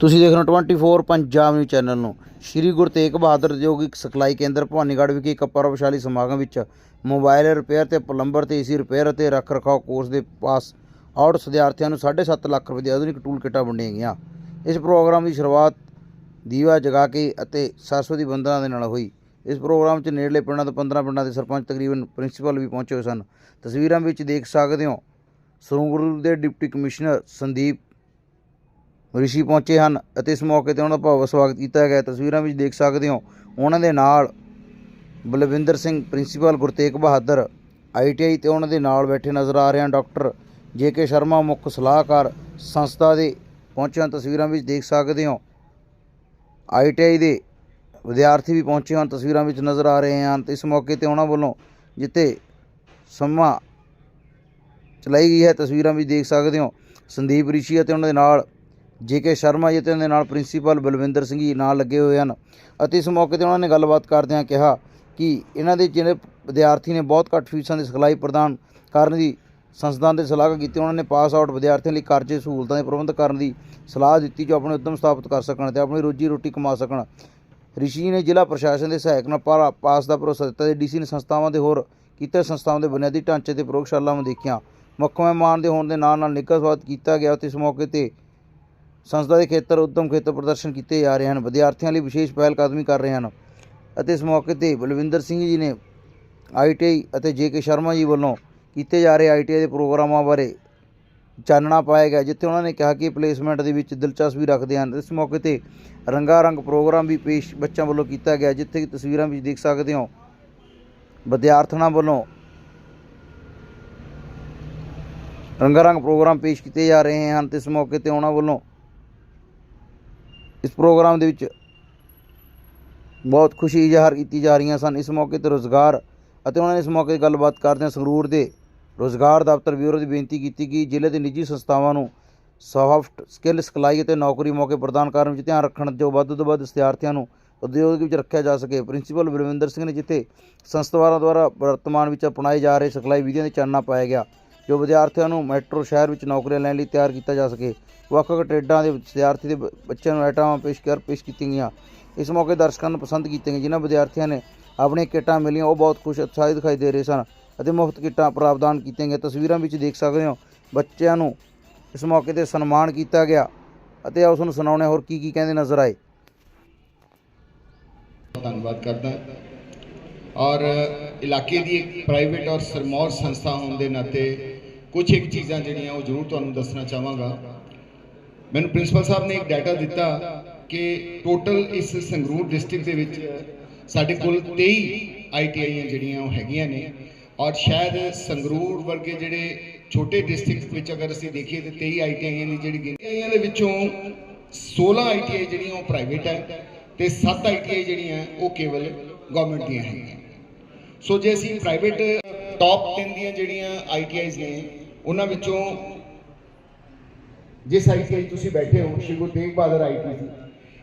ਤੁਸੀਂ ਦੇਖ ਰਹੇ ਹੋ 24 ਪੰਜਾਬ ਨਿਊਜ਼ ਚੈਨਲ ਨੂੰ। ਸ਼੍ਰੀ ਗੁਰੂ ਤੇਗ ਬਹਾਦਰ ਉਦਯੋਗਿਕ ਸਿਖਲਾਈ ਕੇਂਦਰ ਭਵਾਨੀਗੜ੍ਹ ਵਿਖੇ ਇੱਕ ਪਰਵਸ਼ਾਲੀ ਸਮਾਗਮ ਵਿੱਚ ਮੋਬਾਈਲ ਰਿਪੇਅਰ ਤੇ ਪਲੰਬਰ ਤੇ ਏਸੀ ਰਿਪੇਅਰ ਅਤੇ ਰੱਖ ਰਖਾਓ ਕੋਰਸ ਦੇ ਪਾਸ ਆਊਟ ਵਿਦਿਆਰਥੀਆਂ ਨੂੰ 7.5 ਲੱਖ ਰੁਪਏ ਦੀ ਆਧੁਨਿਕ ਟੂਲ ਕਿੱਟਾਂ ਵੰਡੀਆਂ ਗਈਆਂ। ਇਸ ਪ੍ਰੋਗਰਾਮ ਦੀ ਸ਼ੁਰੂਆਤ ਦੀਵਾ ਜਗਾ ਕੇ ਅਤੇ ਸਰਸਵਤੀ ਬੰਦਨਾ ਦੇ ਨਾਲ ਹੋਈ। ਇਸ ਪ੍ਰੋਗਰਾਮ 'ਚ ਨੇੜਲੇ ਪਿੰਡਾਂ ਤੋਂ 15 ਪਿੰਡਾਂ ਦੇ ਸਰਪੰਚ ਤਕਰੀਬਨ ਪ੍ਰਿੰਸੀਪਲ ਵੀ ਪਹੁੰਚੇ ਹੋਏ ਸਨ। ਤਸਵੀਰਾਂ ਵਿੱਚ ਦੇਖ ਸਕਦੇ ਹੋ। ਸਰੂੰਗੁਰੂ ਦੇ ਡਿਪਟੀ ਕਮਿਸ਼ਨਰ ਸੰਦੀਪ ਰਿਸ਼ੀ ਪਹੁੰਚੇ ਹਨ ਅਤੇ ਇਸ ਮੌਕੇ ਤੇ ਉਹਨਾਂ ਦਾ ਭਾਵ ਸਵਾਗਤ ਕੀਤਾ ਗਿਆ। ਤਸਵੀਰਾਂ ਵਿੱਚ ਦੇਖ ਸਕਦੇ ਹੋ, ਉਹਨਾਂ ਦੇ ਨਾਲ ਬਲਵਿੰਦਰ ਸਿੰਘ, ਪ੍ਰਿੰਸੀਪਲ ਗੁਰਤੇਗ ਬਹਾਦਰ ਆਈਟੀਆਈ ਤੇ ਉਹਨਾਂ ਦੇ ਨਾਲ ਬੈਠੇ ਨਜ਼ਰ ਆ ਰਹੇ ਹਨ ਡਾਕਟਰ ਜੇ ਕੇ ਸ਼ਰਮਾ, ਮੁੱਖ ਸਲਾਹਕਾਰ ਸੰਸਥਾ ਦੇ ਪਹੁੰਚੇ ਹਨ ਤਸਵੀਰਾਂ ਵਿੱਚ ਦੇਖ ਸਕਦੇ ਹੋ। ਆਈਟੀਆਈ ਦੇ ਵਿਦਿਆਰਥੀ ਵੀ ਪਹੁੰਚੇ ਹਨ, ਤਸਵੀਰਾਂ ਵਿੱਚ ਨਜ਼ਰ ਆ ਰਹੇ ਹਨ ਤੇ ਇਸ ਮੌਕੇ ਤੇ ਉਹਨਾਂ ਵੱਲੋਂ ਜਿੱਥੇ ਸਮਾਂ ਚਲਾਈ ਗਈ ਹੈ, ਤਸਵੀਰਾਂ ਵਿੱਚ ਦੇਖ ਸਕਦੇ ਹੋ। ਸੰਦੀਪ ਰਿਸ਼ੀ ਅਤੇ ਉਹਨਾਂ ਦੇ ਨਾਲ ਜੇ ਕੇ ਸ਼ਰਮਾ ਜੀ ਤੇ ਉਹਨਾਂ ਦੇ ਨਾਲ ਪ੍ਰਿੰਸੀਪਲ ਬਲਵਿੰਦਰ ਸਿੰਘ ਜੀ ਨਾਲ ਲੱਗੇ ਹੋਏ ਹਨ। ਅਤੇ ਇਸ ਮੌਕੇ ਤੇ ਉਹਨਾਂ ਨੇ ਗੱਲਬਾਤ ਕਰਦਿਆਂ ਕਿਹਾ ਕਿ ਇਹਨਾਂ ਦੇ ਜਿਹੜੇ ਵਿਦਿਆਰਥੀ ਨੇ ਬਹੁਤ ਘੱਟ ਫੀਸਾਂ ਦੀ ਸਿਖਲਾਈ ਪ੍ਰਦਾਨ ਕਰਨ ਦੀ ਸੰਸਥਾ ਦੇ ਸਲਾਹ ਕੀਤੀ, ਉਹਨਾਂ ਨੇ ਪਾਸ ਆਊਟ ਵਿਦਿਆਰਥੀਆਂ ਲਈ ਕਰਜ਼ੇ ਸਹੂਲਤਾਂ ਦੇ ਪ੍ਰਬੰਧ ਕਰਨ ਦੀ ਸਲਾਹ ਦਿੱਤੀ ਜੋ ਆਪਣੇ ਉਦਮ ਸਥਾਪਿਤ ਕਰ ਸਕਣ ਤੇ ਆਪਣੀ ਰੋਜੀ ਰੋਟੀ ਕਮਾ ਸਕਣ। ਰਿਸ਼ੀ ਨੇ ਜ਼ਿਲ੍ਹਾ ਪ੍ਰਸ਼ਾਸਨ ਦੇ ਸਹਾਇਕ ਨਾਲ ਪਾਰਾ- ਪਾਸ ਦਾ ਭਰੋਸਾ ਦਿੱਤਾ ਤੇ ਡੀਸੀ ਨੇ ਸੰਸਥਾਵਾਂ ਦੇ ਹੋਰ ਕੀਤੇ ਸੰਸਥਾਵਾਂ ਦੇ ਬੁਨਿਆਦੀ ਢਾਂਚੇ ਤੇ ਪ੍ਰਯੋਗਸ਼ਾਲਾਵਾਂ ਦੇਖੀਆਂ। ਮੁੱਖ ਮਹਿਮਾਨ ਦੇ ਹੋਣ ਦੇ ਨਾਲ ਨਾਲ ਨਿੱਘਾ ਸਵਾਗਤ ਕੀਤਾ ਗਿਆ ਤੇ ਇਸ ਮੌਕੇ ਤੇ ਸੰਸਥਾ ਦੇ ਖੇਤਰ ਉਦਮ ਖੇਤਰ ਪ੍ਰਦਰਸ਼ਨ ਕੀਤੇ ਜਾ ਰਹੇ ਹਨ, ਵਿਦਿਆਰਥੀਆਂ ਲਈ ਵਿਸ਼ੇਸ਼ ਪਹਿਲ ਕਦਮੀ ਕਰ ਰਹੇ ਹਨ ਅਤੇ ਇਸ ਮੌਕੇ ਤੇ ਬਲਵਿੰਦਰ ਸਿੰਘ ਜੀ ਨੇ ਆਈਟੀਆਈ ਅਤੇ ਜੇ ਕੇ ਸ਼ਰਮਾ ਜੀ ਵੱਲੋਂ ਕੀਤੇ ਜਾ ਰਹੇ ਆਈਟੀਆਈ ਦੇ ਪ੍ਰੋਗਰਾਮਾਂ ਬਾਰੇ ਚਾਨਣਾ ਪਾਇਆ ਗਿਆ, ਜਿੱਥੇ ਉਹਨਾਂ ਨੇ ਕਿਹਾ ਕਿ ਪਲੇਸਮੈਂਟ ਦੇ ਵਿੱਚ ਦਿਲਚਸਪੀ ਰੱਖਦੇ ਹਨ। ਇਸ ਮੌਕੇ ਤੇ ਰੰਗਾ ਰੰਗ ਪ੍ਰੋਗਰਾਮ ਵੀ ਪੇਸ਼ ਬੱਚਿਆਂ ਵੱਲੋਂ ਕੀਤਾ ਗਿਆ, ਜਿੱਥੇ ਕਿ ਤਸਵੀਰਾਂ ਵਿੱਚ ਦੇਖ ਸਕਦੇ ਹੋ। ਵਿਦਿਆਰਥਣਾਂ ਵੱਲੋਂ ਰੰਗਾ ਰੰਗ ਪ੍ਰੋਗਰਾਮ ਪੇਸ਼ ਕੀਤੇ ਜਾ ਰਹੇ ਹਨ ਤੇ ਇਸ ਮੌਕੇ ਤੇ ਉਹਨਾਂ ਵੱਲੋਂ ਇਸ ਪ੍ਰੋਗਰਾਮ ਦੇ ਵਿੱਚ ਬਹੁਤ ਖੁਸ਼ੀ ਜ਼ਾਹਰ ਕੀਤੀ ਜਾ ਰਹੀਆਂ ਸਨ। ਇਸ ਮੌਕੇ ਤੇ ਰੋਜ਼ਗਾਰ ਅਤੇ ਉਹਨਾਂ ਨੇ ਇਸ ਮੌਕੇ ਗੱਲਬਾਤ ਕਰਦਿਆਂ ਸੰਗਰੂਰ ਦੇ ਰੋਜ਼ਗਾਰ ਦਫ਼ਤਰ ਬਿਊਰੋ ਦੀ ਬੇਨਤੀ ਕੀਤੀ ਕਿ ਜ਼ਿਲ੍ਹੇ ਦੇ ਨਿੱਜੀ ਸੰਸਥਾਵਾਂ ਨੂੰ ਸੌਫਟ ਸਕਿੱਲ ਸਿਖਲਾਈ ਅਤੇ ਨੌਕਰੀ ਮੌਕੇ ਪ੍ਰਦਾਨ ਕਰਨ ਵਿੱਚ ਧਿਆਨ ਰੱਖਣ ਜੋ ਵੱਧ ਤੋਂ ਵੱਧ ਵਿਦਿਆਰਥੀਆਂ ਨੂੰ ਉਦਯੋਗ ਵਿੱਚ ਰੱਖਿਆ ਜਾ ਸਕੇ। ਪ੍ਰਿੰਸੀਪਲ ਬਲਵਿੰਦਰ ਸਿੰਘ ਨੇ ਜਿੱਥੇ ਸੰਸਥਾਵਾਂ ਦੁਆਰਾ ਵਰਤਮਾਨ ਵਿੱਚ ਅਪਣਾਏ ਜਾ ਰਹੇ ਸਿਖਲਾਈ ਵਿਧੀਆਂ ਦੇ ਚਾਨਣਾ ਪਾਇਆ ਗਿਆ ਜੋ ਵਿਦਿਆਰਥੀਆਂ ਨੂੰ ਮੈਟਰੋ ਸ਼ਹਿਰ ਵਿੱਚ ਨੌਕਰੀਆਂ ਲੈਣ ਲਈ ਤਿਆਰ ਕੀਤਾ ਜਾ ਸਕੇ। ਵੱਖ ਵੱਖ ਟ੍ਰੇਡਾਂ ਦੇ ਵਿਦਿਆਰਥੀ ਦੇ ਬੱਚਿਆਂ ਨੂੰ ਆਈਟਮਾਂ ਪੇਸ਼ ਕਰ, ਪੇਸ਼ ਕੀਤੀਆਂ ਗਈਆਂ। ਇਸ ਮੌਕੇ ਦਰਸ਼ਕਾਂ ਨੂੰ ਪਸੰਦ ਕੀਤੇ ਗਏ ਜਿਨ੍ਹਾਂ ਵਿਦਿਆਰਥੀਆਂ ਨੇ ਆਪਣੀਆਂ ਕਿੱਟਾਂ ਮਿਲੀਆਂ, ਉਹ ਬਹੁਤ ਖੁਸ਼, ਉਤਸ਼ਾਹਿਤ ਦਿਖਾਈ ਦੇ ਰਹੇ ਸਨ ਅਤੇ ਮੁਫਤ ਕਿੱਟਾਂ ਪ੍ਰਾਪਦਾਨ ਕੀਤੀਆਂ ਗਈਆਂ। ਤਸਵੀਰਾਂ ਵਿੱਚ ਦੇਖ ਸਕਦੇ ਹੋ, ਬੱਚਿਆਂ ਨੂੰ ਇਸ ਮੌਕੇ ਤੇ ਸਨਮਾਨ ਕੀਤਾ ਗਿਆ ਅਤੇ ਉਸ ਨੂੰ ਸੁਣਾਉਣੇ ਹੋਰ ਕੀ ਕੀ ਕਹਿੰਦੇ ਨਜ਼ਰ ਆਏ। ਧੰਨਵਾਦ ਕਰਦਾ। ਔਰ ਇਲਾਕੇ ਦੀ ਇੱਕ ਪ੍ਰਾਈਵੇਟ ਔਰ ਸਰਮੌਰ ਸੰਸਥਾ ਹੋਣ ਦੇ ਨਾਤੇ ਕੁਝ ਇੱਕ ਚੀਜ਼ਾਂ ਜਿਹੜੀਆਂ ਉਹ ਜ਼ਰੂਰ ਤੁਹਾਨੂੰ ਦੱਸਣਾ ਚਾਹਾਂਗਾ। ਮੈਨੂੰ ਪ੍ਰਿੰਸੀਪਲ ਸਾਹਿਬ ਨੇ ਇੱਕ ਡਾਟਾ ਦਿੱਤਾ ਕਿ ਟੋਟਲ ਇਸ ਸੰਗਰੂਰ ਡਿਸਟ੍ਰਿਕਟ ਦੇ ਵਿੱਚ ਸਾਡੇ ਕੋਲ 23 ਆਈਟੀਆਈਆਂ ਜਿਹੜੀਆਂ ਉਹ ਹੈਗੀਆਂ ਨੇ ਔਰ ਸ਼ਾਇਦ ਸੰਗਰੂਰ ਵਰਗੇ ਜਿਹੜੇ ਛੋਟੇ ਡਿਸਟ੍ਰਿਕਟ ਵਿੱਚ ਅਗਰ ਅਸੀਂ ਦੇਖੀਏ ਤੇ 23 ਆਈਟੀਆਈਆਂ ਦੀ ਜਿਹੜੀ ਗਿਣਤੀ ਹੈ ਦੇ ਵਿੱਚੋਂ 16 ਆਈਟੀਆਈ ਜਿਹੜੀਆਂ ਉਹ ਪ੍ਰਾਈਵੇਟ ਹੈ ਤੇ 7 ਆਈਟੀਆਈ ਜਿਹੜੀਆਂ ਉਹ ਕੇਵਲ ਗਵਰਨਮੈਂਟ ਦੀਆਂ ਹੈਗੀਆਂ। ਸੋ ਜੇ ਅਸੀਂ ਪ੍ਰਾਈਵੇਟ ਟਾਪ 10 ਦੀਆਂ ਜਿਹੜੀਆਂ ਆਈਟੀਆਈਜ਼ ਨੇ ਉਹਨਾਂ ਵਿੱਚੋਂ ਜਿਸ ਆਈਟੀ ਤੁਸੀਂ ਬੈਠੇ ਹੋ, ਸ਼੍ਰੀ ਗੁਰੂ ਤੇਗ ਬਹਾਦਰ ਆਈਟੀ ਜੀ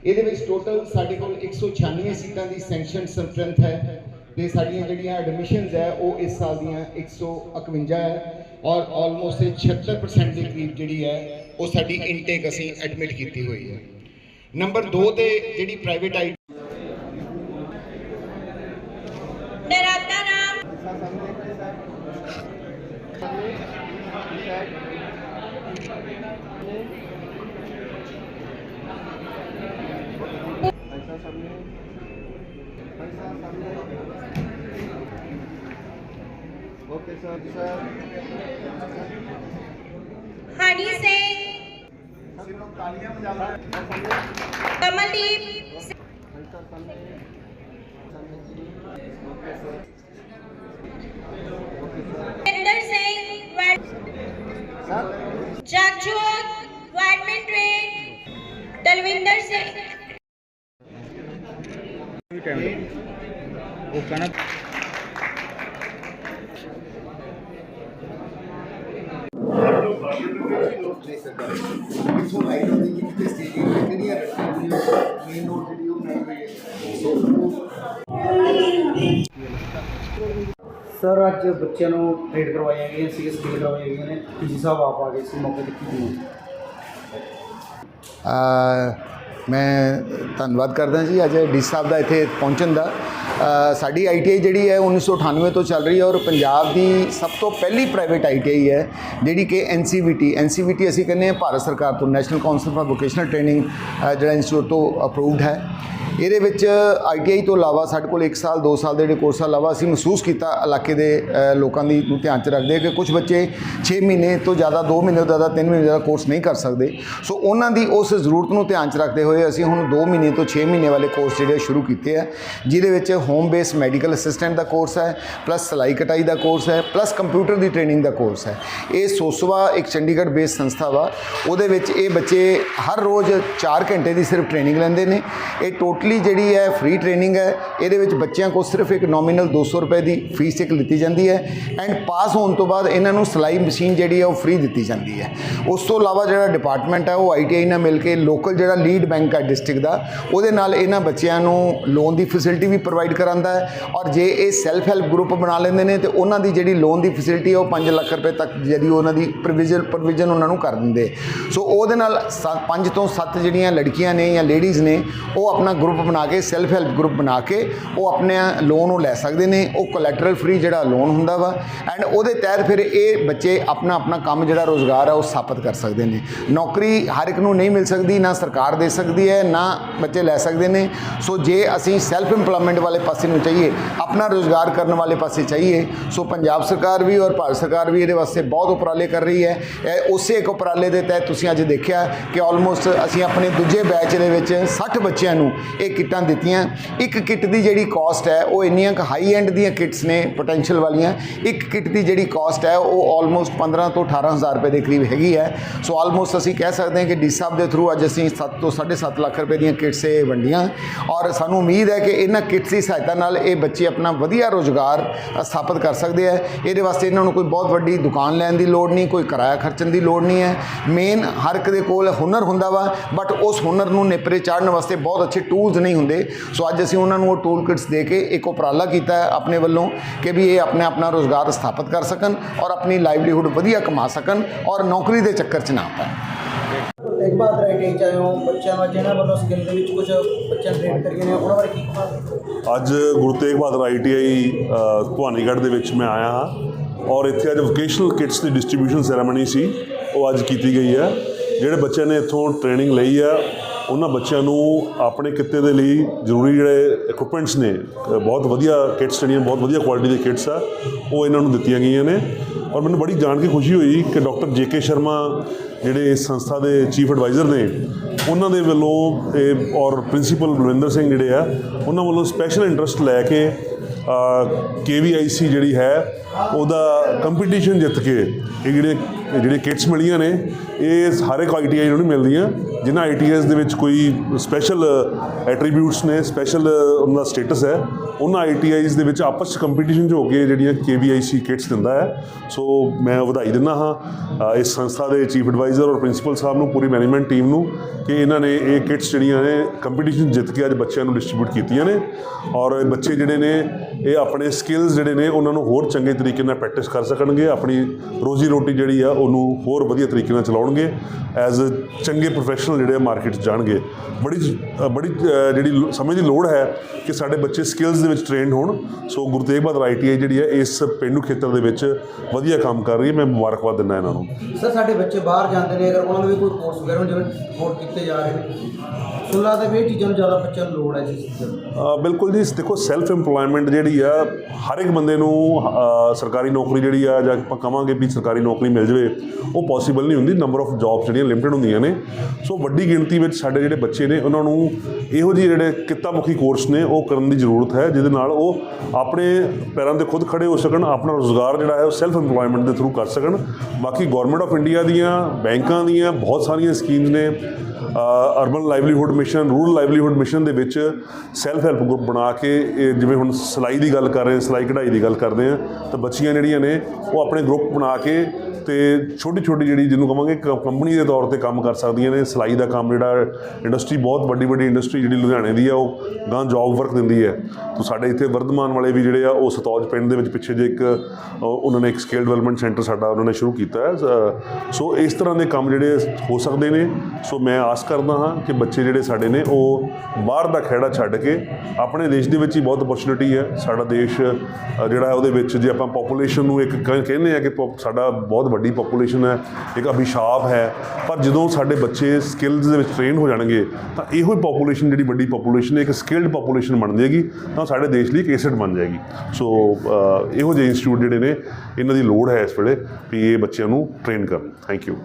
ਇਹਦੇ ਵਿੱਚ ਟੋਟਲ ਸਾਡੇ ਕੋਲ 196 ਸੀਟਾਂ ਦੀ ਸੈਂਕਸ਼ਨ ਸਟਰੈਂਥ ਹੈ ਤੇ ਸਾਡੀਆਂ ਜਿਹੜੀਆਂ ਐਡਮਿਸ਼ਨਸ ਹੈ, ਉਹ ਇਸ ਸਾਲ ਦੀਆਂ 151 ਹੈ ਔਰ ਆਲਮੋਸਟ 76% ਦੇ ਕਰੀਬ ਜਿਹੜੀ ਹੈ, ਉਹ ਸਾਡੀ ਇਨਟੇਕ ਅਸੀਂ ਐਡਮਿਟ ਕੀਤੀ ਹੋਈ ਹੈ। ਨੰਬਰ 2 ਤੇ ਜਿਹੜੀ ਪ੍ਰਾਈਵੇਟ ਆਈ Okay, sir. sir. Honey Singh. Kamaldeep. Okay, sir. जागचौक वाइडमैन ट्रेन तलविंदर सिंह नहीं सकता इसको आइडिया देखिए कितने स्टेज पे करिए मेन नोट वीडियो में सो ਸਰ ਅੱਜ ਬੱਚਿਆਂ ਨੂੰ ਟ੍ਰੇਡ ਕਰਵਾਈਆਂ ਗਈਆਂ ਸੀ ਸਕਿੱਲ ਕਰਵਾਈਆਂ ਗਈਆਂ ਨੇ। ਪੀਜੀ ਸਾਹਿਬ ਆਪ ਆ ਗਏ ਸੀ ਮੌਕੇ ਤੇ ਕੀ ਮੈਂ ਧੰਨਵਾਦ ਕਰਦਾ ਜੀ ਅੱਜ ਡੀ ਸਾਹਿਬ ਦਾ ਇੱਥੇ ਪਹੁੰਚਣ ਦਾ। ਅ, ਸਾਡੀ ਆਈਟੀਆਈ ਜਿਹੜੀ ਹੈ 1998 ਤੋਂ ਚੱਲ ਰਹੀ ਹੈ ਔਰ ਪੰਜਾਬ ਦੀ ਸਭ ਤੋਂ ਪਹਿਲੀ ਪ੍ਰਾਈਵੇਟ ਆਈਟੀਆਈ ਹੈ ਜਿਹੜੀ ਕਿ ਐਨਸੀਵੀਟੀ ਐਨਸੀਵੀਟੀ ਅਸੀਂ ਕਹਿੰਦੇ ਹਾਂ ਭਾਰਤ ਸਰਕਾਰ ਤੋਂ national council for vocational training ਜਿਹੜਾ ਇੰਸਟੀਚਿਊਟ ਤੋਂ ਅਪਰੂਵਡ ਹੈ। ਇਹਦੇ ਵਿੱਚ ਆਈਟੀਆਈ ਤੋਂ ਇਲਾਵਾ ਸਾਡੇ ਕੋਲ 1 ਸਾਲ 2 ਸਾਲ ਦੇ ਜਿਹੜੇ ਕੋਰਸ ਤੋਂ ਇਲਾਵਾ ਅਸੀਂ ਮਹਿਸੂਸ ਕੀਤਾ ਇਲਾਕੇ ਦੇ ਲੋਕਾਂ ਦੀ ਨੂੰ ਧਿਆਨ 'ਚ ਰੱਖਦੇ ਕਿ ਕੁਝ ਬੱਚੇ 6 ਮਹੀਨੇ ਤੋਂ ਜ਼ਿਆਦਾ 2 ਮਹੀਨੇ ਤੋਂ ਜ਼ਿਆਦਾ 3 ਮਹੀਨੇ ਦਾ ਕੋਰਸ ਨਹੀਂ ਕਰ ਸਕਦੇ। ਸੋ ਉਹਨਾਂ ਦੀ ਉਸ ਜ਼ਰੂਰਤ ਨੂੰ ਧਿਆਨ 'ਚ ਰੱਖਦੇ ਹੋਏ ਅਸੀਂ ਹੁਣ 2 ਮਹੀਨੇ ਤੋਂ 6 ਮਹੀਨੇ ਵਾਲੇ ਕੋਰਸ ਜਿਹੜੇ ਸ਼ੁਰੂ ਕੀਤੇ ਆ, ਜਿਹਦੇ ਵਿੱਚ ਹੋਮ ਬੇਸ ਮੈਡੀਕਲ ਅਸਿਸਟੈਂਟ ਦਾ ਕੋਰਸ ਹੈ ਪਲੱਸ ਸਿਲਾਈ ਕਟਾਈ ਦਾ ਕੋਰਸ ਹੈ ਪਲੱਸ ਕੰਪਿਊਟਰ ਦੀ ਟ੍ਰੇਨਿੰਗ ਦਾ ਕੋਰਸ ਹੈ। ਇਹ ਸੋਸਵਾ ਇੱਕ ਚੰਡੀਗੜ੍ਹ ਬੇਸ ਸੰਸਥਾ ਵਾ, ਉਹਦੇ ਵਿੱਚ ਇਹ ਬੱਚੇ ਹਰ ਰੋਜ਼ 4 ਘੰਟੇ ਦੀ ਸਿਰਫ ਟ੍ਰੇਨਿੰਗ ਲੈਂਦੇ ਨੇ। ਇਹ ਟੋਟਲੀ ਜਿਹੜੀ ਹੈ ਫ੍ਰੀ ਟ੍ਰੇਨਿੰਗ ਹੈ, ਇਹਦੇ ਵਿੱਚ ਬੱਚਿਆਂ ਕੋਲ ਸਿਰਫ ਇੱਕ ਨੋਮੀਨਲ 200 ਰੁਪਏ ਦੀ ਫੀਸ ਇੱਕ ਲਿੱਤੀ ਜਾਂਦੀ ਹੈ ਐਂਡ ਪਾਸ ਹੋਣ ਤੋਂ ਬਾਅਦ ਇਹਨਾਂ ਨੂੰ ਸਿਲਾਈ ਮਸ਼ੀਨ ਜਿਹੜੀ ਹੈ, ਉਹ ਫ੍ਰੀ ਦਿੱਤੀ ਜਾਂਦੀ ਹੈ। ਉਸ ਤੋਂ ਇਲਾਵਾ ਜਿਹੜਾ ਡਿਪਾਰਟਮੈਂਟ ਹੈ, ਉਹ ਆਈਟੀਆਈ ਨਾਲ ਮਿਲ ਕੇ ਲੋਕਲ ਜਿਹੜਾ ਲੀਡ ਬੈਂਕ ਹੈ ਡਿਸਟ੍ਰਿਕਟ ਦਾ, ਉਹਦੇ ਨਾਲ ਇਹਨਾਂ ਬੱਚਿਆਂ ਨੂੰ ਲੋਨ ਦੀ ਫੈਸਿਲਿਟੀ ਵੀ ਪ੍ਰੋਵਾਈਡ ਕਰਾਂਦਾ ਹੈ ਔਰ ਜੇ ਇਹ ਸੈਲਫ ਹੈਲਪ ਗਰੁੱਪ ਬਣਾ ਲੈਂਦੇ ਨੇ, ਤੇ ਉਹਨਾਂ ਦੀ ਜਿਹੜੀ ਲੋਨ ਦੀ ਫੈਸਿਲਿਟੀ ਹੈ, ਉਹ 5 ਲੱਖ ਰੁਪਏ ਤੱਕ ਜਿਹੜੀ ਉਹਨਾਂ ਦੀ ਪ੍ਰੋਵੀਜ਼ਨ ਪ੍ਰੋਵੀਜ਼ਨ ਉਹਨਾਂ ਨੂੰ ਕਰ ਦਿੰਦੇ। ਸੋ ਉਹਦੇ ਨਾਲ 5 ਤੋਂ 7 ਜਿਹੜੀਆਂ ਲੜਕੀਆਂ ਨੇ ਜਾਂ ਲੇਡੀਜ਼ ਨੇ, ਉਹ ਆਪਣਾ ਗਰੁੱਪ ਗਰੁੱਪ ਬਣਾ ਕੇ ਸੈਲਫ ਹੈਲਪ ਗਰੁੱਪ ਬਣਾ ਕੇ, ਉਹ ਆਪਣੇ ਲੋਨ ਉਹ ਲੈ ਸਕਦੇ ਨੇ, ਉਹ ਕੋਲੈਟਰਲ ਫ੍ਰੀ ਜਿਹੜਾ ਲੋਨ ਹੁੰਦਾ ਵਾ ਐਂਡ ਉਹਦੇ ਤਹਿਤ ਫਿਰ ਇਹ ਬੱਚੇ ਆਪਣਾ ਆਪਣਾ ਕੰਮ ਜਿਹੜਾ ਰੋਜ਼ਗਾਰ ਆ, ਉਹ ਸਥਾਪਿਤ ਕਰ ਸਕਦੇ ਨੇ। ਨੌਕਰੀ ਹਰ ਇੱਕ ਨੂੰ ਨਹੀਂ ਮਿਲ ਸਕਦੀ, ਨਾ ਸਰਕਾਰ ਦੇ ਸਕਦੀ ਹੈ, ਨਾ ਬੱਚੇ ਲੈ ਸਕਦੇ ਨੇ। ਸੋ ਜੇ ਅਸੀਂ ਸੈਲਫ ਇੰਪਲੋਇਮੈਂਟ ਵਾਲੇ ਪਾਸੇ ਨੂੰ ਚਾਹੀਏ ਆਪਣਾ ਰੋਜ਼ਗਾਰ ਕਰਨ ਵਾਲੇ ਪਾਸੇ ਚਾਹੀਏ ਸੋ ਪੰਜਾਬ ਸਰਕਾਰ ਵੀ ਔਰ ਭਾਰਤ ਸਰਕਾਰ ਵੀ ਇਹਦੇ ਵਾਸਤੇ ਬਹੁਤ ਉਪਰਾਲੇ ਕਰ ਰਹੀ ਹੈ। ਇਹ ਉਸੇ ਇੱਕ ਉਪਰਾਲੇ ਦੇ ਤਹਿਤ ਤੁਸੀਂ ਅੱਜ ਦੇਖਿਆ ਕਿ ਆਲਮੋਸਟ ਅਸੀਂ ਆਪਣੇ ਦੂਜੇ ਬੈਚ ਦੇ ਵਿੱਚ 60 ਬੱਚਿਆਂ ਨੂੰ ਇਹ ਕਿੱਟਾਂ ਦਿੱਤੀਆਂ। ਇੱਕ ਕਿੱਟ ਦੀ ਜਿਹੜੀ ਕਾਸਟ ਹੈ, ਉਹ ਇੰਨੀਆਂ ਕੁ ਹਾਈ ਐਂਡ ਦੀਆਂ ਕਿੱਟਸ ਨੇ ਪੋਟੈਂਸ਼ੀਅਲ ਵਾਲੀਆਂ। ਇੱਕ ਕਿੱਟ ਦੀ ਜਿਹੜੀ ਕਾਸਟ ਹੈ, ਉਹ ਆਲਮੋਸਟ 15 ਤੋਂ 18000 ਰੁਪਏ ਦੇ ਕਰੀਬ ਹੈਗੀ ਹੈ। ਸੋ ਆਲਮੋਸਟ ਅਸੀਂ ਕਹਿ ਸਕਦੇ ਹਾਂ ਕਿ ਡੀ ਸਾਹਿਬ ਦੇ ਥਰੂ ਅੱਜ ਅਸੀਂ 7 ਤੋਂ 7.5 ਲੱਖ ਰੁਪਏ ਦੀਆਂ ਕਿੱਟਸ ਇਹ ਵੰਡੀਆਂ। ਔਰ ਸਾਨੂੰ ਉਮੀਦ ਹੈ ਕਿ ਇਹਨਾਂ ਕਿੱਟਸ ਦੀ ਸਹਾਇਤਾ ਨਾਲ ਇਹ ਬੱਚੇ ਆਪਣਾ ਵਧੀਆ ਰੋਜ਼ਗਾਰ ਸਥਾਪਿਤ ਕਰ ਸਕਦੇ ਆ ਇਹਦੇ ਵਾਸਤੇ ਇਹਨਾਂ ਨੂੰ ਕੋਈ ਬਹੁਤ ਵੱਡੀ ਦੁਕਾਨ ਲੈਣ ਦੀ ਲੋੜ ਨਹੀਂ, ਕੋਈ ਕਿਰਾਇਆ ਖਰਚਣ ਦੀ ਲੋੜ ਨਹੀਂ ਹੈ। ਮੇਨ ਹਰ ਇੱਕ ਦੇ ਕੋਲ ਹੁਨਰ ਹੁੰਦਾ ਵਾ ਬਟ ਉਸ ਹੁਨਰ ਨੂੰ ਨੇਪਰੇ ਚਾੜਨ ਵਾਸਤੇ ਬਹੁਤ ਅੱਛੇ ਟੂਲਸ ਨਹੀਂ ਹੁੰਦੇ। ਸੋ ਅੱਜ ਅਸੀਂ ਉਹਨਾਂ ਨੂੰ ਉਹ ਟੂਲ ਕਿਟਸ ਦੇ ਕੇ ਇੱਕ ਉਪਰਾਲਾ ਕੀਤਾ ਹੈ ਆਪਣੇ ਵੱਲੋਂ ਕਿ ਵੀ ਇਹ ਆਪਣੇ ਆਪਣਾ ਰੋਜ਼ਗਾਰ ਸਥਾਪਿਤ ਕਰ ਸਕਣ ਔਰ ਆਪਣੀ ਲਾਈਵਲੀਹੁੱਡ ਵਧੀਆ ਕਮਾ ਸਕਣ ਔਰ ਨੌਕਰੀ ਦੇ ਚੱਕਰ 'ਚ ਨਾ ਪੈਣ। ਇੱਕ ਬਾਤ ਰਾਈਟਿੰਗ ਚਾਹੇ ਹੋ ਬੱਚਿਆਂ ਨੂੰ ਜਿਹਨਾਂ ਵੱਲੋਂ ਸਕਿੱਲ ਦੇ ਵਿੱਚ ਕੁਝ ਬੱਚਿਆਂ ਟ੍ਰੇਨ ਕਰੀਏ ਨੇ ਉਹਨਾਂ ਬਾਰੇ ਕੀ ਕਹਾਂ ਅੱਜ ਗੁਰੂ ਤੇਗ ਬਹਾਦਰ ਆਈਟੀਆਈ ਭਵਾਨੀਗੜ੍ਹ ਦੇ ਵਿੱਚ ਮੈਂ ਆਇਆ ਹਾਂ ਔਰ ਇੱਥੇ ਅੱਜ ਵੋਕੇਸ਼ਨਲ ਕਿਟਸ ਦੀ ਡਿਸਟ੍ਰੀਬਿਊਸ਼ਨ ਸੈਰੇਮਨੀ ਸੀ ਉਹ ਅੱਜ ਕੀਤੀ ਗਈ ਹੈ। ਜਿਹੜੇ ਬੱਚਿਆਂ ਨੇ ਇੱਥੋਂ ਟ੍ਰੇਨਿੰਗ ਲਈ ਆ ਉਹਨਾਂ ਬੱਚਿਆਂ ਨੂੰ ਆਪਣੇ ਕਿੱਤੇ ਦੇ ਲਈ ਜ਼ਰੂਰੀ ਜਿਹੜੇ ਇਕਵਿਪਮੈਂਟਸ ਨੇ ਬਹੁਤ ਵਧੀਆ ਕਿਟਸ ਜਿਹੜੀਆਂ, ਬਹੁਤ ਵਧੀਆ ਕੁਆਲਿਟੀ ਦੇ ਕਿਟਸ ਆ, ਉਹ ਇਹਨਾਂ ਨੂੰ ਦਿੱਤੀਆਂ ਗਈਆਂ ਨੇ। ਔਰ ਮੈਨੂੰ ਬੜੀ ਜਾਣ ਕੇ ਖੁਸ਼ੀ ਹੋਈ ਕਿ ਡਾਕਟਰ ਜੇਕੇ ਸ਼ਰਮਾ ਜਿਹੜੇ ਇਸ ਸੰਸਥਾ ਦੇ ਚੀਫ ਐਡਵਾਈਜ਼ਰ ਨੇ, ਉਹਨਾਂ ਦੇ ਵੱਲੋਂ ਔਰ ਪ੍ਰਿੰਸੀਪਲ ਬਲਵਿੰਦਰ ਸਿੰਘ ਜਿਹੜੇ ਆ, ਉਹਨਾਂ ਵੱਲੋਂ ਸਪੈਸ਼ਲ ਇੰਟਰਸਟ ਲੈ ਕੇ ਕੇਵੀਆਈਸੀ ਜਿਹੜੀ ਹੈ, ਉਹਦਾ ਕੰਪੀਟੀਸ਼ਨ ਜਿੱਤ ਕੇ ਇਹ ਜਿਹੜੇ ਜਿਹੜੇ ਕਿਟਸ ਮਿਲੀਆਂ ਨੇ, ਇਹ ਹਰ ਇੱਕ ਆਈਟੀਆਈ ਨੂੰ ਨਹੀਂ ਮਿਲਦੀਆਂ। ਜਿਨ੍ਹਾਂ ਆਈਟੀਆਈਸ ਦੇ ਵਿੱਚ ਕੋਈ ਸਪੈਸ਼ਲ ਐਟਰੀਬਿਊਟਸ ਨੇ ਸਪੈਸ਼ਲ ਉਹਨਾਂ ਦਾ ਸਟੇਟਸ ਹੈ। ਉਹਨਾਂ ਆਈਟੀਆਈਸ ਦੇ ਵਿੱਚ ਆਪਸ ਚ ਕੰਪੀਟੀਸ਼ਨ 'ਚ ਹੋ ਕੇ ਜਿਹੜੀਆਂ ਕੇਵੀਆਈਸੀ ਕਿਟਸ ਦਿੰਦਾ ਹੈ। ਸੋ ਮੈਂ ਵਧਾਈ ਦਿੰਦਾ ਹਾਂ ਇਸ ਸੰਸਥਾ ਦੇ ਚੀਫ ਐਡਵਾਈਜ਼ਰ ਔਰ ਪ੍ਰਿੰਸੀਪਲ ਸਾਹਿਬ ਨੂੰ, ਪੂਰੀ ਮੈਨੇਜਮੈਂਟ ਟੀਮ ਨੂੰ, ਕਿ ਇਹਨਾਂ ਨੇ ਇਹ ਕਿਟਸ ਜਿਹੜੀਆਂ ਨੇ ਕੰਪੀਟੀਸ਼ਨ ਜਿੱਤ ਕੇ ਅੱਜ ਬੱਚਿਆਂ ਨੂੰ ਡਿਸਟ੍ਰੀਬਿਊਟ ਕੀਤੀਆਂ ਨੇ। ਔਰ ਬੱਚੇ ਜਿਹੜੇ ਨੇ, ਇਹ ਆਪਣੇ ਸਕਿੱਲਸ ਜਿਹੜੇ ਨੇ, ਉਹਨਾਂ ਨੂੰ ਹੋਰ ਚੰਗੇ ਤਰੀਕੇ ਨਾਲ ਪ੍ਰੈਕਟਿਸ ਕਰ ਸਕਣਗੇ। ਆਪਣੀ ਰੋਜ਼ੀ ਰੋਟੀ ਜਿਹੜੀ ਆ, ਉਹਨੂੰ ਹੋਰ ਵਧੀਆ ਤਰੀਕੇ ਨਾਲ ਚਲਾਉਣਗੇ। ਐਜ਼ ਅ ਚੰਗੇ ਪ੍ਰੋਫੈਸ਼ਨਲ ਜਿਹੜੇ ਮਾਰਕੀਟ 'ਚ ਜਾਣਗੇ। ਬੜੀ ਬੜੀ ਜਿਹੜੀ ਸਮਝ ਦੀ ਲੋੜ ਹੈ ਕਿ ਸਾਡੇ ਬੱਚੇ ਸਕਿੱਲਸ ਦੇ ਵਿੱਚ ਟ੍ਰੇਨਡ ਹੋਣ। ਸੋ ਗੁਰੂ ਤੇਗ ਬਹਾਦਰ ਆਈਟੀਆਈ ਜਿਹੜੀ ਹੈ ਇਸ ਪਿੰਡੂ ਖੇਤਰ ਦੇ ਵਿੱਚ ਵਧੀਆ ਕੰਮ ਕਰ ਰਹੀ ਹੈ। ਮੈਂ ਮੁਬਾਰਕਬਾਦ ਦਿੰਦਾ ਇਹਨਾਂ ਨੂੰ। ਸਰ ਸਾਡੇ ਬੱਚੇ ਬਾਹਰ ਜਾਂਦੇ ਨੇ। ਅਗਰ ਉਹਨਾਂ ਨੂੰ ਵੀ ਕੋਈ ਕੋਰਸ ਵਗੈਰਾ ਜਿਵੇਂ ਪ੍ਰਮੋਟ ਕੀਤੇ ਜਾ ਰਹੇ ਨੇ। ਸੁਣ ਲੱਗਦਾ ਵੀ ਚੀਜ਼ਾਂ ਨੂੰ ਜ਼ਿਆਦਾ ਬੱਚਿਆਂ ਨੂੰ ਲੋੜ ਹੈ ਜੀ ਦੀ। ਬਿਲਕੁਲ ਜੀ। ਦੇਖੋ ਸੈਲਫ ਏਮਪਲੋਇਮੈਂਟ ਜਿਹੜੀ ਆ ਹਰ ਇੱਕ ਬੰਦੇ ਨੂੰ ਸਰਕਾਰੀ ਨੌਕਰੀ ਜਿਹੜੀ ਆ ਜਾਂ ਆਪਾਂ ਕਵਾਂਗੇ ਵੀ ਸਰਕਾਰੀ ਨੌਕਰੀ ਮਿਲ ਜਵੇ ਉਹ ਪੋਸੀਬਲ ਨਹੀਂ ਹੁੰਦੀ। ਨੰਬਰ ਆਫ ਜੌਬਸ ਜਿਹੜੀਆਂ ਲਿਮਟਿਡ ਹੁੰਦੀਆਂ ਨੇ। ਸੋ ਵੱਡੀ ਗਿਣਤੀ ਵਿੱਚ ਸਾਡੇ ਜਿਹੜੇ ਬੱਚੇ ਨੇ ਉਹਨਾਂ ਨੂੰ ਇਹੋ ਜਿਹੇ ਜਿਹੜੇ ਕਿੱਤਾਮੁਖੀ ਕੋਰਸ ਨੇ ਉਹ ਕਰਨ ਦੀ ਜ਼ਰੂਰਤ ਹੈ ਜਿਹਦੇ ਨਾਲ ਉਹ ਆਪਣੇ ਪੈਰਾਂ ਤੇ ਖੁਦ ਖੜੇ ਹੋ ਸਕਣ, ਆਪਣਾ ਰੋਜ਼ਗਾਰ ਜਿਹੜਾ ਹੈ ਉਹ ਸੈਲਫ ਏਮਪਲੋਇਮੈਂਟ ਦੇ ਥਰੂ ਕਰ ਸਕਣ। ਬਾਕੀ ਗਵਰਨਮੈਂਟ ਆਫ ਇੰਡੀਆ ਦੀਆਂ, ਬੈਂਕਾਂ ਦੀਆਂ, ਬਹੁਤ ਸਾਰੀਆਂ ਸਕੀਮਸ ਨੇ। Urban livelihood mission rural livelihood mission ਦੇ ਵਿੱਚ ਸੈਲਫ ਹੈਲਪ ਗਰੁੱਪ ਬਣਾ ਕੇ ਜਿਵੇਂ ਹੁਣ ਸਿਲਾਈ ਦੀ ਗੱਲ ਕਰ ਰਹੇ ਹਾਂ, ਸਿਲਾਈ ਕਢਾਈ ਦੀ ਗੱਲ ਕਰਦੇ ਹਾਂ, ਤਾਂ ਬੱਚੀਆਂ ਜਿਹੜੀਆਂ ਨੇ, ਉਹ ਆਪਣੇ ਗਰੁੱਪ ਬਣਾ ਕੇ ਤੇ ਛੋਟੀ ਛੋਟੀ ਜਿਹੜੀ ਜਿਹਨੂੰ ਕਹਾਂਗੇ ਕੰਪਨੀ ਦੇ ਤੌਰ ਤੇ ਕੰਮ ਕਰ ਸਕਦੀਆਂ ਨੇ, ਸਿਲਾਈ ਦਾ ਕੰਮ ਜਿਹੜਾ ਇੰਡਸਟਰੀ ਬਹੁਤ ਵੱਡੀ ਵੱਡੀ ਇੰਡਸਟਰੀ ਜਿਹੜੀ ਲੁਧਿਆਣੇ ਦੀ ਆ, ਉਹ ਗਾਂ ਜੌਬ ਵਰਕ ਦਿੰਦੀ ਹੈ। ਤਾਂ ਸਾਡੇ ਇੱਥੇ ਵਰਧਮਾਨ ਵਾਲੇ ਵੀ ਜਿਹੜੇ ਆ, ਉਹ ਸਤੌਜ ਪਿੰਡ ਦੇ ਵਿੱਚ ਪਿੱਛੇ ਜੇ ਇੱਕ ਉਹਨਾਂ ਨੇ ਇੱਕ ਸਕਿੱਲ ਡਿਵੈਲਪਮੈਂਟ ਸੈਂਟਰ ਸਾਡਾ ਉਹਨਾਂ ਨੇ ਸ਼ੁਰੂ ਕੀਤਾ ਹੈ। ਸੋ ਇਸ ਤਰ੍ਹਾਂ ਦੇ ਕੰਮ ਜਿਹੜੇ ਹੋ ਸਕਦੇ ਨੇ। ਸੋ ਮੈਂ ਆਸ ਕਰਦਾ ਹਾਂ ਕਿ ਬੱਚੇ ਜਿਹੜੇ ਸਾਡੇ ਨੇ, ਉਹ ਬਾਹਰ ਦਾ ਖੇੜਾ ਛੱਡ ਕੇ ਆਪਣੇ ਦੇਸ਼ ਦੇ ਵਿੱਚ ਹੀ ਬਹੁਤ ਅਪਰਚੁਨਿਟੀ ਹੈ। ਸਾਡਾ ਦੇਸ਼ ਜਿਹੜਾ ਹੈ ਉਹਦੇ ਵਿੱਚ ਜੇ ਆਪਾਂ ਪੋਪੂਲੇਸ਼ਨ ਨੂੰ ਇੱਕ ਕਹਿੰਦੇ ਆ ਕਿ ਪੋ- ਸਾਡਾ ਬਹੁਤ ਵੱਡੀ ਪੋਪੂਲੇਸ਼ਨ ਹੈ, ਇੱਕ ਅਭਿਸ਼ਾਪ ਹੈ, ਪਰ ਜਦੋਂ ਸਾਡੇ ਬੱਚੇ ਸਕਿੱਲਸ ਦੇ ਵਿੱਚ ਟ੍ਰੇਨ ਹੋ ਜਾਣਗੇ, ਤਾਂ ਇਹੋ ਹੀ ਪੋਪੂਲੇਸ਼ਨ ਜਿਹੜੀ ਵੱਡੀ ਪੋਪੂਲੇਸ਼ਨ ਹੈ, ਇੱਕ ਸਕਿੱਲਡ ਪੋਪੂਲੇਸ਼ਨ ਬਣ ਜਾਏਗੀ, ਤਾਂ ਸਾਡੇ ਦੇਸ਼ ਲਈ ਇੱਕ ਏਸਟ ਬਣ ਜਾਏਗੀ। ਸੋ ਇਹੋ ਜਿਹੇ ਇੰਸਟੀਚਿਊਟ ਜਿਹੜੇ ਨੇ, ਇਹਨਾਂ ਦੀ ਲੋੜ ਹੈ ਇਸ ਵੇਲੇ ਵੀ ਇਹ ਬੱਚਿਆਂ ਨੂੰ ਟ੍ਰੇਨ ਕਰਨ। Thank you